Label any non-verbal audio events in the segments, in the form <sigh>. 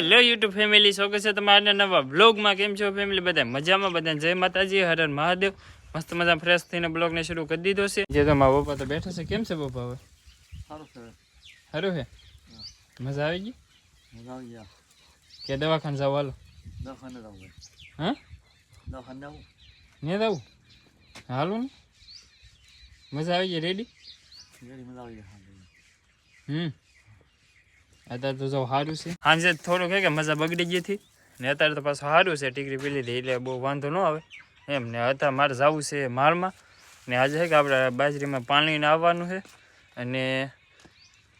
Hello YouTube family સ્વાગત છે તમારા નવા બ્લોગમાં કેમ છો ફેમિલી બધા મજામાં? બધા જય માતાજી. હર હર મહાદેવ. મસ્ત મજા ફ્રેશ થઈને બ્લોગને શરૂ કરી દીધો છે. જે તો મારા પપ્પા તો બેઠા છે. કેમ છે પપ્પા હવે? સારું છે. મજા આવી ગઈ? મજા આવી ગયા. કે દવાખાને જાવ હાલો. દવાખાને જાવ હા? દવાખાને જવું ને જવું હાલો ને. મજા આવી ગઈ? રેડી રેડી મજા આવી ગઈ. હમ. અત્યારે તો જો સારું છે. સાંજે થોડુંક હે કે મજા બગડી ગઈ હતી. ને અત્યારે તો પાછું સારું છે, ટીકરી પી લીધી એટલે બહુ વાંધો ન આવે. એમ ને અત્યારે મારે જવું છે માળમાં ને આજે છે કે આપણે બાજરીમાં પાણી ને આવવાનું છે અને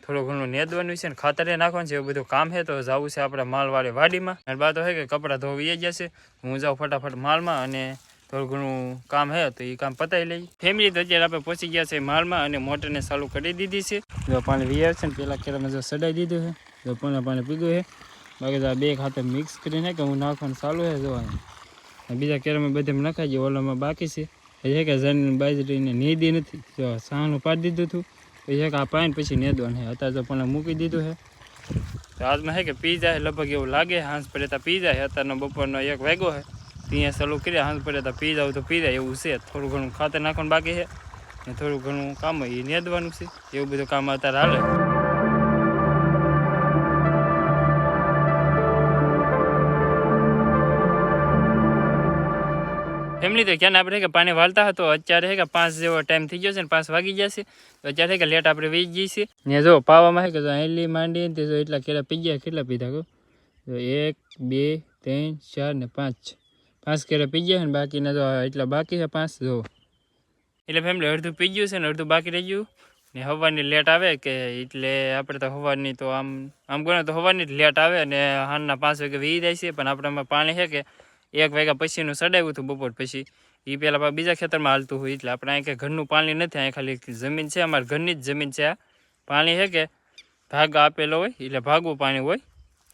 થોડું ઘણું નેદવાનું છે ને ખાતરે નાખવાનું છે, એવું બધું કામ છે તો જવું છે આપણે માલવાળી વાડીમાં. અને બા તો છે કે કપડાં ધોવી જશે હું જાઉં ફટાફટ માલમાં અને થોડું ઘણું કામ હે તો એ કામ પતાવી લઈ ફેમિલી તો અત્યારે આપણે પહોંચી ગયા છે માલમાં અને મોટરને ચાલુ કરી દીધી છે. જો પાણી વીઆર છે ને પેલા કેરામાં જો સડાઈ દીધું છે, જો પાણી પાણી પીધું છે. બાકી આ બે ખાતે મિક્સ કરીને કે હું નાખવાનું ચાલુ છે જોવાનું બીજા કેરામાં બધે નખાઈ ગયું ઓલામાં બાકી છે. એ કે જમીન બાજરીને નીદી નથી. જો સાનું પાડી દીધું હતું. પછી આ પાણી પછી નેદવાનું છે અત્યારે તો પણ મૂકી દીધું છે તો આજમાં છે કે પી જાય લગભગ એવું લાગે હાંસ પડે તો પી જાય અત્યારનો બપોરનો એક વાગ્યો છે ત્યાં ચાલુ કર્યા હાંસ પડે તો પી જાવ તો પી જાય એવું છે થોડું ઘણું ખાતર નાખવાનું બાકી છે ને થોડું ઘણું કામ હોય એ નેદવાનું છે એવું બધું કામ અત્યારે હાલે ફેમિલી તો ક્યાં આપણે કે પાણી વાળતા હતો અત્યારે છે કે પાંચ જેવો ટાઈમ થઈ ગયો છે ને પાંચ વાગી જશે તો અત્યારે છે કે લેટ આપણે વી જઈએ છીએ ને જો પાવામાં છે કે જો હેલી માંડી ને તે જો એટલા કેળા પી ગયા કેટલા પીધા કહો તો એક બે ત્રણ ચાર ને પાંચ પાંચ કેળા પી ગયા છે ને બાકીના જો એટલા બાકી છે પાંચ જો એટલે ફેમિલી અડધું પી ગયું છે ને અડધું બાકી રહી ગયું ને હવાની લેટ આવે કે એટલે આપણે તો હવાની તો આમ આમ ગણો તો હવાની જ લેટ આવે અને હાનના પાંચ વાગે વી જાય છે પણ આપણામાં પાણી છે કે એક વાગ્યા પછીનું સડાવ્યું હતું બપોર પછી એ પહેલાં બીજા ખેતરમાં હાલતું હોય એટલે આપણે અહીં કે ઘરનું પાણી નથી અહીં ખાલી જમીન છે અમારા ઘરની જ જમીન છે આ પાણી છે કે ભાગ આપેલો હોય એટલે ભાગવું પાણી હોય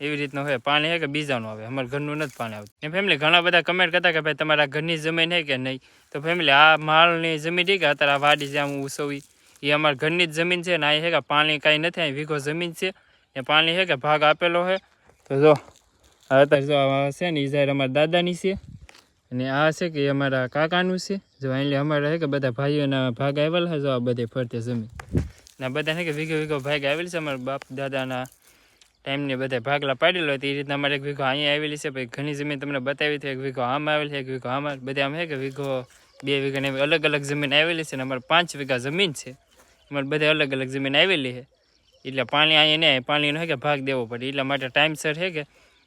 એવી રીતનું હોય. પાણી છે કે બીજાનું આવે? અમારા ઘરનું નથી પાણી આવતું. એ ફેમિલી ઘણા બધા કમેન્ટ કરતા કે ભાઈ તમારા ઘરની જમીન છે કે નહીં? તો ફેમિલી આ માળની જમીન છે કે અત્યારે આ વાડી જે આમ ઉસવી એ અમારા ઘરની જ જમીન છે ને અહીં હે કે પાણી કાંઈ નથી અહીં વીઘો જમીન છે. એ પાણી છે કે ભાગ આપેલો છે તો જો અત્યારે જો આ છે ને જાય અમારા દાદાની છે. અને આ છે કે અમારા કાકાનું છે. જો એટલે અમારા છે કે બધા ભાઈઓના ભાગ આવેલા છે જો આ બધે ફરતે જમીન. ને બધા છે કે વીઘો વીઘો ભાગ આવેલ છે અમારા બાપ દાદાના. ટાઈમને બધા ભાગલા પાડેલો હોય તો એ રીતના અમારે એક વીઘો અહીંયા આવેલી છે, પછી ઘણી જમીન તમને બતાવી હતી. એક વીઘો આમ આવેલી છે, એક વીઘો આમ આવે. બધે આમ છે કે વીઘો બે વીઘાની એવી અલગ અલગ જમીન આવેલી છે ને અમારે પાંચ વીઘા જમીન છે. અમારે બધે અલગ અલગ જમીન આવેલી છે. એટલે પાણી અહીંયા નહીં પાણીનો છે કે ભાગ દેવો પડે. એટલા માટે ટાઈમસર છે કે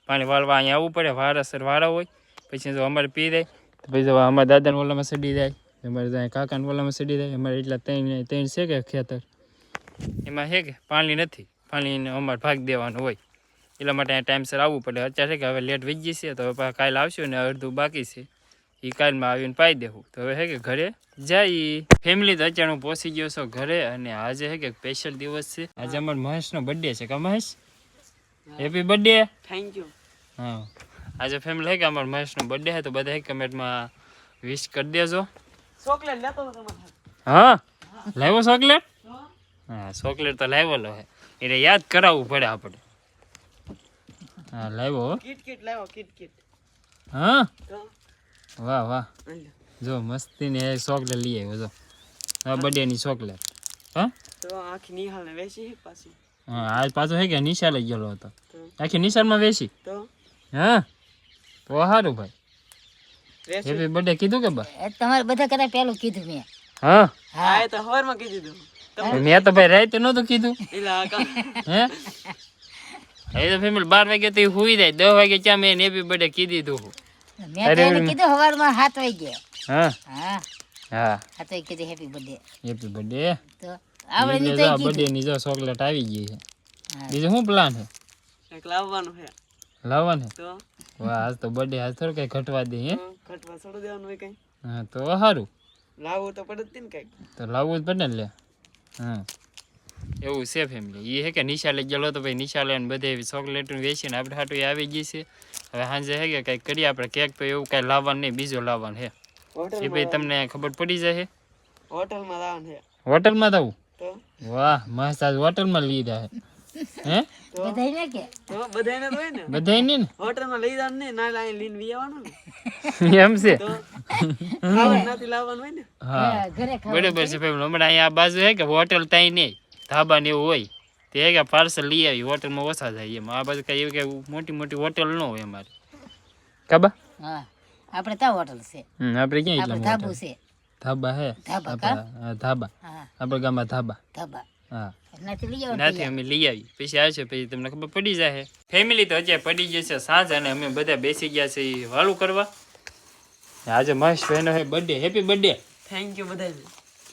પાણી વાળવા અહીંયા આવવું પડે, વારસર વાળા હોય. પછી જો અમારે પી જાય, તો પછી જો અમારા દાદાના ઓલામાં સડી જાય, અમારે ત્યાં કાકાના ઓલામાં સડી જાય. અમારે એટલા ત્રણ ત્રણ છે કે ખેતર. એમાં છે કે પાણી નથી. પાણીને અમારે ભાગ દેવાનું હોય. એટલા માટે અહીંયા ટાઈમસર આવવું પડે. અત્યારે કે હવે લેટ વીજી છે તો હવે કાલ આવશું ને અડધું બાકી છે. એ કાલમાં આવીને પાઈ દેવું. તો હવે હે કે ઘરે જાય. ફેમિલી તો અત્યારે હું પહોંચી ગયો છું ઘરે અને આજે હે કે સ્પેશિયલ દિવસ છે. આજે અમારા મહેશનો બર્થડે છે કા Mahesh? Happy birthday thank you હા. આજે ફેમિલી હે કે અમારા મહેશનો બર્થડે છે તો બધા એક કમેન્ટમાં વિશ કરી દેજો. ચોકલેટ લેતો હા? લાવ્યો ચોકલેટ હા ચોકલેટ તો લાવ્યો છે એટલે યાદ કરાવવું પડે આપણે. હા લાવ્યો હો. કીટ કીટ લાવો કીટ કીટ. હા? વાહ વાહ. જો મસ્તી ને ચોકલેટ લઈ આવ્યો જો. આ બર્થડેની ચોકલેટ. હા? તો આખી નિહાલ ને વેચી પાછી. હા આજ પાછો છે કે નિશાળ જ ગયેલો હતો? આખી નિશાળમાં વેચી? તો? હા? તો સારું ભાઈ. હેપી બર્થડે કીધું કે બા? તમારે બધા કરતા પહેલું કીધું મેં. હા? હા એ તો હવારમાં કીધું મેં તો ભાઈ રાતે નતું કીધું. હે? એ તો ફેમિલી બાર વાગે તો હુઈ જાય. દસ વાગે ક્યાં મેં હેપી બર્થડે કીધી તું મેં કીધું સવારમાં સાત વાગે હા? હા. હા. સાત કીધું હેપી બર્થડે હેપી બર્થડે તો આવડે નહીં તો બર્થડે ની જો ચોકલેટ આવી ગઈ છે. બીજું શું પ્લાન છે? એક લાવવાનું છે. લાવવાનું તો? વાહ આજ તો બર્થડે આજ થોડું કઈ ઘટવા દે હે? ઘટવા છોડી દેવાનું હોય કઈ. હા તો સારું લાવવું તો પડે ને કંઈક. તો લાવવું જ પડે ને લે. હા. એવું છે ફેમિલી એ હે કે નિશાલે ગયેલો તો ભાઈ નિશાલે ને બધે ચોકલેટ વેચીને આપણે હાટું આવી ગઈ છે. હવે સાંજે હે કે કંઈક કરીએ આપણે કેક તો એવું કાંઈ લાવવાનું નહીં બીજો લાવવાનું હે. એ હોટલમાં ભાઈ તમને ખબર પડી જાય હોટલમાં લાવવાનું છે. હોટલમાં તો તો? વાહ મસ્ત આજ હોટલમાં લીધા હે. હે? બધાય ને કે? તો બધાને તો હોય ને. બધાય ને? હોટલમાં લઈ જવાનું ને ના લાઈ લઈને વી આવવાનું ને ને. <laughs> એમ છે? તો? ખાવાનું નથી લાવવાનું હોય ને. હા. હા, ઘરે ખાવા બરોબર છે ભાઈ હમણાં અહીંયા આ બાજુ હે કે હોટલ ત્યાં નહીં. ધાબા ને એવું હોય. તે હે કે પાર્સલ લઈ આવી હોટલમાં ઓછા જાય એમ. આ બાજુ કઈ એવું કે મોટી મોટી હોટલ ન હોય અમારે. કાબા? હા આપણે ત્યાં હોટલ છે. હમ આપણે ક્યાં આપણે એટલા ધાબુ મોટા છે. ધાબા હે? ધાબા કા? આપણા હા, ધાબા. હા. આપણા ગામમાં ધાબા. ધાબા. હા. એનાથી લઈ આવો નાથી અમે લઈ આવી. પછી આવશે પછી તમને ખબર પડી જાય ફેમિલી તો અત્યારે પડી જશે સાંજ અને અમે બધા બેસી ગયા છે ઈ વાળું કરવા. આજે મહેશભાઈનો હે birthday happy birthday thank you બધાને.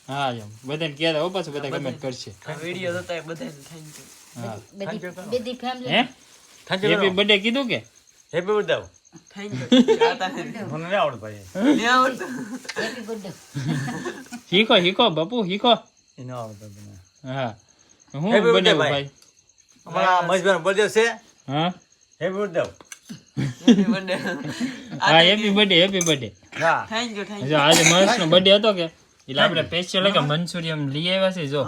હા એમ. બધાને કહેતા હો પાછું બધા કમેન્ટ કરશે. આ વીડિયો જોતા બધાને થેન્ક યુ બધી બધી ફેમિલી હે? હેપી બર્થડે કીધું કે? હેપી બર્થડે થેન્ક યુ મને આવડતું ભાઈ. નહીં આવડતું. હેપી બર્થડે શીખો શીખો બાપુ શીખો. આવડતું હા. હું ભાઈ. અમારા મહેશભાઈનો બર્થડે છે. હા? હેપી બર્થડે હા હેપી બર્થડે હેપી બર્થડે હા. થેન્ક યુ થેન્ક યુ આજે મહેશનો બર્થડે હતો કે? એટલે આપણે સ્પેશિયલ કે મંચુરિયમ લઈ આવ્યા છે જો.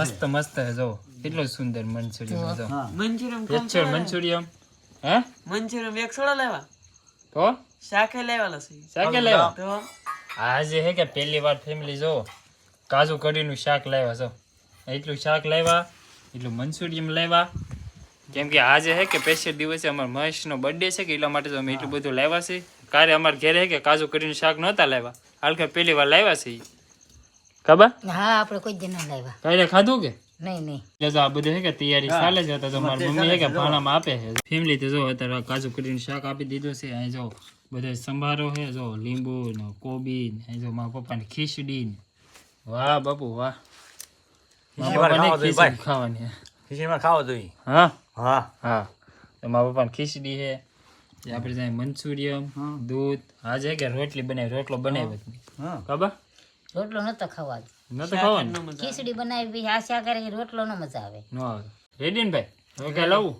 મસ્ત મસ્ત છે જો. કેટલો સુંદર મંચુરિયમ હતો મંચુરિયમ સ્પેશિયલ મંચુરિયમ હે? મંચુરિયમ એક સોડા લેવા તો? શાકે લેવાલા છે શાકે લેવા તો? આજે હે કે પહેલી વાર ફેમિલી જો. કાજુ કઢીનું શાક લાવ્યા છો એટલું શાક લાવ્યા એટલું મંચુરિયમ લાવ્યા કેમ કે આજે હે કે સ્પેશિયલ દિવસે અમારા મહેશનો બર્થડે છે કે એટલા માટે તો અમે એટલું બધું લાવ્યા છે. કારે અમારે ઘરે હે કે કાજુ કઢીનું શાક નહોતા લાવ્યા. હાલકે પહેલી વાર લાવ્યા છે ઈ. ખબર? હા આપણે કોઈ દિન ન લાવ્યા. કાલે ખાધું કે? નહીં નહીં. એટલે તો આ બધું હે કે તૈયારી ચાલે છે તો મારી મમ્મી હે કે ભાણામાં આપે છે. ફેમિલી તો જો અત્યારે આ કાજુ કઢીનું શાક આપી દીધું છે અહીં જો બધો સંભારો છે જો લીંબુ ને કોબી ને અહીં જો મારા પપ્પાની ખીચડી ને. વાહ બાપુ વાહ. મારા ખીચડી પપ્પાને ખાવા ખીચડી ખાવાની જોઈએ, ભાઈ. છે. ખીચડીમાં ખાવા જોઈએ હા હા હા તો મારા પપ્પાને ખીચડી છે જે આપણે ત્યાં મંચુરિયમ દૂધ આજે હે કે રોટલી બનાવી રોટલો બનાવ્યો જ નહીં. હા ખબર રોટલો નતો ખાવા નતો ખાવાનું? ખીચડી બનાવી પછી આ શાક કરે રોટલો ન મજા આવે. ન આવે. રેડી ને ભાઈ? હવે કઈ લાવવું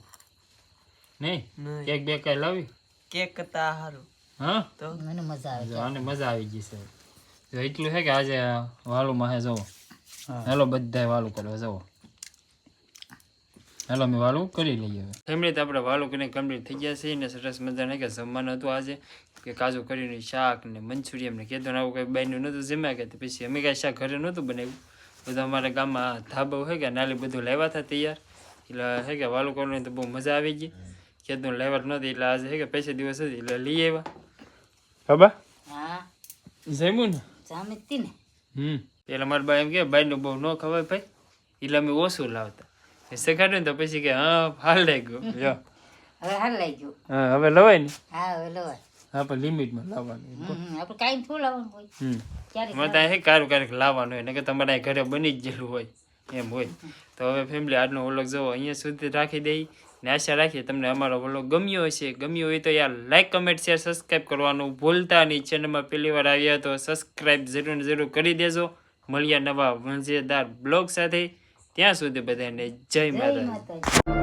નહીં? નહીં. કેક બે કઈ લાવી? કેક કરતા હારું. હા? તો? મને મજા આવે જો આને મજા આવી ગઈ છે. જો એટલું છે કે આજે વાલું હે જવો હેલો બધાય વાલું કરવા જવો હેલો અમે વાલું કરી લઈએ હવે. ફેમિલી તો આપણે વાલું કરીને કમ્પ્લીટ થઈ ગયા છે ને સરસ મજાને કે જમવાનું હતું આજે કે કાજુ કરીને શાક ને મંચુરિયમ ને કીધું આવું કંઈ બાયનું નહોતું જમ્યા કે પછી અમે કાંઈ શાક ઘરે નહોતું બનાવ્યું. બધું અમારા ગામમાં ધાબો હોય કે નાલી બધું લાવ્યા હતા તૈયાર. એટલે હે કે વાલું કરવાની તો બહુ મજા આવી ગઈ. કીધું લાવ્યા નહોતી એટલે આજે હે કે પૈસા દિવસ હતી એટલે લઈ આવ્યા. ખબર? હા. જમ્યું ને? જામી ને. હમ. પેલા મારા બા એમ કે બાયનું બહુ ન ખવાય ભાઈ એટલે અમે ઓછું લાવતા. શીખાડ્યું ને તો પછી કે હા હાલ લઈ ગયો. <laughs> જો હવે હાલ લઈ ગયું. હા હવે લવાય ને? હા હવે લવાય. હા પણ લિમિટમાં લાવવાનું આપણે કાંઈ થોડું લાવવાનું હોય. મને ત્યાં હે કારું ક્યારેક લાવવાનું હોય ને કે તમારે ઘરે બની જ ગયેલું હોય એમ હોય. તો હવે ફેમિલી આજનો વ્લોગ જવો અહીંયા સુધી રાખી દઈ. ને આશા રાખીએ તમને અમારો વ્લોગ ગમ્યો હશે. ગમ્યો હોય તો યાર લાઇક કમેન્ટ શેર સબસ્ક્રાઈબ કરવાનું ભૂલતા નહીં. ચેનલમાં પહેલી વાર આવ્યા તો સબસ્ક્રાઈબ જરૂર જરૂર કરી દેજો. મળ્યા નવા વંજેદાર બ્લોગ સાથે. ત્યાં સુધી બધાને જય જય માતાજી. માતાજી.